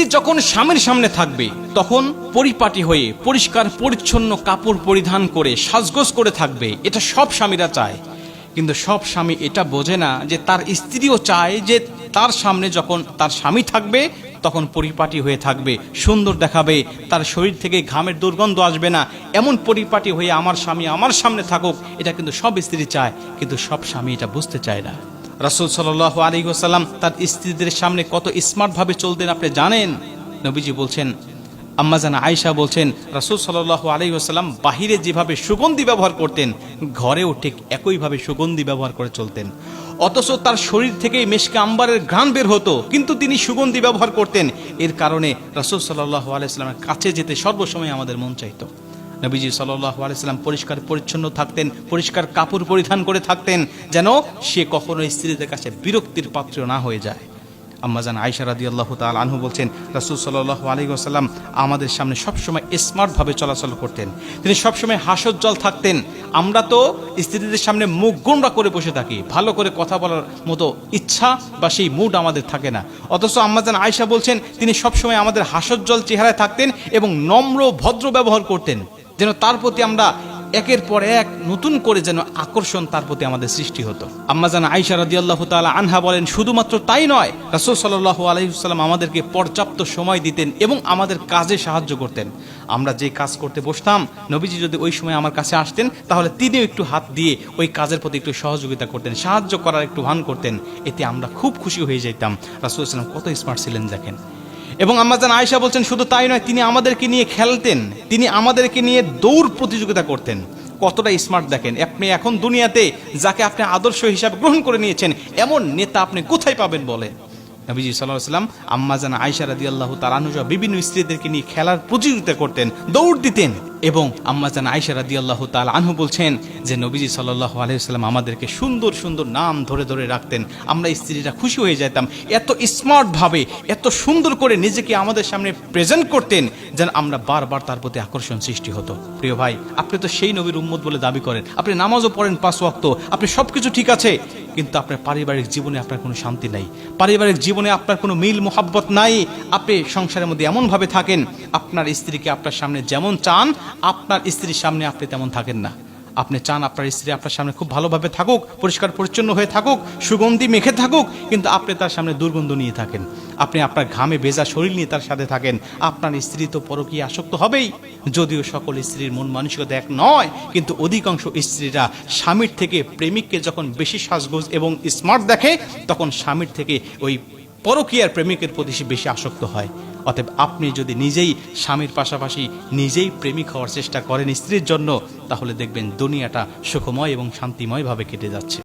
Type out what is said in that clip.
স্ত্রী যখন স্বামীর সামনে থাকবে, তখন পরিপাটি হয়ে পরিষ্কার, পরিচ্ছন্ন কাপড় পরিধান করে সাজগোজ করে থাকবে। এটা সব স্বামীরা চায়। কিন্তু সব স্বামী এটা বোঝে না যে তার স্ত্রীও চায় যে তার সামনে যখন তার স্বামী থাকবে, তখন পরিপাটি হয়ে থাকবে, সুন্দর দেখাবে, তার শরীর থেকে ঘামের দুর্গন্ধ আসবে না। এমন পরিপাটি হয়ে আমার স্বামী আমার সামনে থাকুক, এটা কিন্তু সব স্ত্রী চায়। কিন্তু সব স্বামী এটা বুঝতে চায় না। রাসুল সাল আলী ওসাল্লাম তার স্ত্রীদের সামনে কত স্মার্টভাবে চলতেন আপনি জানেন? নবীজি বলছেন আম্মাজান আয়েশা বলছেন, রাসুল সাল্লাহ আলী ওসাল্লাম বাহিরে যেভাবে সুগন্ধি ব্যবহার করতেন, ঘরেও ঠিক একইভাবে সুগন্ধি ব্যবহার করে চলতেন। অথচ তার শরীর থেকে মেশকে আম্বারের ঘ্রাণ বের হতো, কিন্তু তিনি সুগন্ধি ব্যবহার করতেন। এর কারণে রাসুল সাল্লাহ আলাইস্লামের কাছে যেতে সর্বসময় আমাদের মন চাইতো। নবীজি আলাইসাল্লাম পরিষ্কার পরিচ্ছন্ন থাকতেন, পরিষ্কার কাপড় পরিধান করে থাকতেন, যেন সে কখনো স্ত্রীদের কাছে বিরক্তির পাত্র না হয়ে যায়। আম্মাজান আয়সা রাদি আল্লাহ তাল আনহু বলছেন, রাসুল সাল্লাহ আলী আসাল্লাম আমাদের সামনে সবসময় স্মার্টভাবে চলাচল করতেন। তিনি সবসময় হাসজ্জ্বল থাকতেন। আমরা তো স্ত্রীদের সামনে মুখ গুমরা করে বসে থাকি, ভালো করে কথা বলার মতো ইচ্ছা বা সেই মুড আমাদের থাকে না। অথচ আম্মাজান আয়সা বলছেন, তিনি সবসময় আমাদের হাসজ্জ্বল চেহারায় থাকতেন এবং নম্র, ভদ্র ব্যবহার করতেন। যেন তার প্রতি আমরা একের পর এক নতুন করে যেন আকর্ষণ তার প্রতি আমাদের সৃষ্টি হতো। আম্মাজান আইসা রাদি আল্লাহ তালা আনহা বলেন, শুধুমাত্র তাই নয়, রাসুল সাল্লাহ আলহিসাল্লাম আমাদেরকে পর্যাপ্ত সময় দিতেন এবং আমাদের কাজে সাহায্য করতেন। আমরা যে কাজ করতে বসতাম, নবীজি যদি ওই সময় আমার কাছে আসতেন, তাহলে তিনিও একটু হাত দিয়ে ওই কাজের প্রতি একটু সহযোগিতা করতেন, সাহায্য করার একটু ভান করতেন। এতে আমরা খুব খুশি হয়ে যেতাম রাসুল ইসলাম কত স্মার্ট ছিলেন, দেখেন। এবং আম্মাজান আয়সা বলছেন, শুধু তাই নয়, তিনি আমাদেরকে নিয়ে খেলতেন, তিনি আমাদেরকে নিয়ে দৌড় প্রতিযোগিতা করতেন। কতটা স্মার্ট দেখেন, আপনি এখন দুনিয়াতে যাকে আপনি আদর্শ হিসাবে গ্রহণ করে নিয়েছেন, এমন নেতা আপনি কোথায় পাবেন বলে? নবীজি সাল্লাম আম্মাজান আয়সা রাদি আল্লাহ তালানুজা বিভিন্ন স্ত্রীদেরকে নিয়ে খেলার প্রতিযোগিতা করতেন, দৌড় দিতেন। এবং আম্মাজান আয়সা রাদি আল্লাহ তাল আনহু বলছেন যে, নবীজি সাল্লাহ আলহিহাল্লাম আমাদেরকে সুন্দর সুন্দর নাম ধরে ধরে রাখতেন। আমরা স্ত্রীরা খুশি হয়ে যেতাম এত স্মার্টভাবে এত সুন্দর করে নিজেকে আমাদের সামনে প্রেজেন্ট করতেন যেন আমরা বারবার তার প্রতি আকর্ষণ সৃষ্টি হতো। প্রিয় ভাই, আপনি তো সেই নবীর উম্মত বলে দাবি করেন। আপনি নামাজও পড়েন পাঁচ ওয়াক্ত, আপনি সব কিছু ঠিক আছে, কিন্তু আপনার পারিবারিক জীবনে আপনার কোনো শান্তি নাই। পারিবারিক জীবনে আপনার কোনো মিল, মোহাব্বত নাই। আপনি সংসারের মধ্যে এমনভাবে থাকেন, আপনার স্ত্রীকে আপনার সামনে যেমন চান আপনার স্ত্রীর সামনে আপনি তেমন থাকেন না। আপনি চান আপনার স্ত্রী আপনার সামনে খুব ভালোভাবে থাকুক, পরিষ্কার পরিচ্ছন্ন হয়ে থাকুক, সুগন্ধি মেখে থাকুক, কিন্তু আপনি তার সামনে দুর্গন্ধ নিয়ে থাকেন। আপনি আপনার ঘামে ভেজা শরীর নিয়ে তার সাথে থাকেন। আপনার স্ত্রী তো পরকীয় আসক্ত হবেই। যদিও সকল স্ত্রীর মন মানসিকতা এক নয়, কিন্তু অধিকাংশ স্ত্রীরা স্বামীর থেকে প্রেমিককে যখন বেশি সাজগোজ এবং স্মার্ট দেখে, তখন স্বামীর থেকে ওই পরকীয়ার প্রেমিকের প্রতি বেশি আসক্ত হয়। অতএব আপনি যদি নিজেই স্বামীর পাশাপাশি নিজেই প্রেমিক হওয়ার চেষ্টা করেন স্ত্রীর জন্য, তাহলে দেখবেন দুনিয়াটা সুখময় এবং শান্তিময়ভাবে কেটে যাচ্ছে।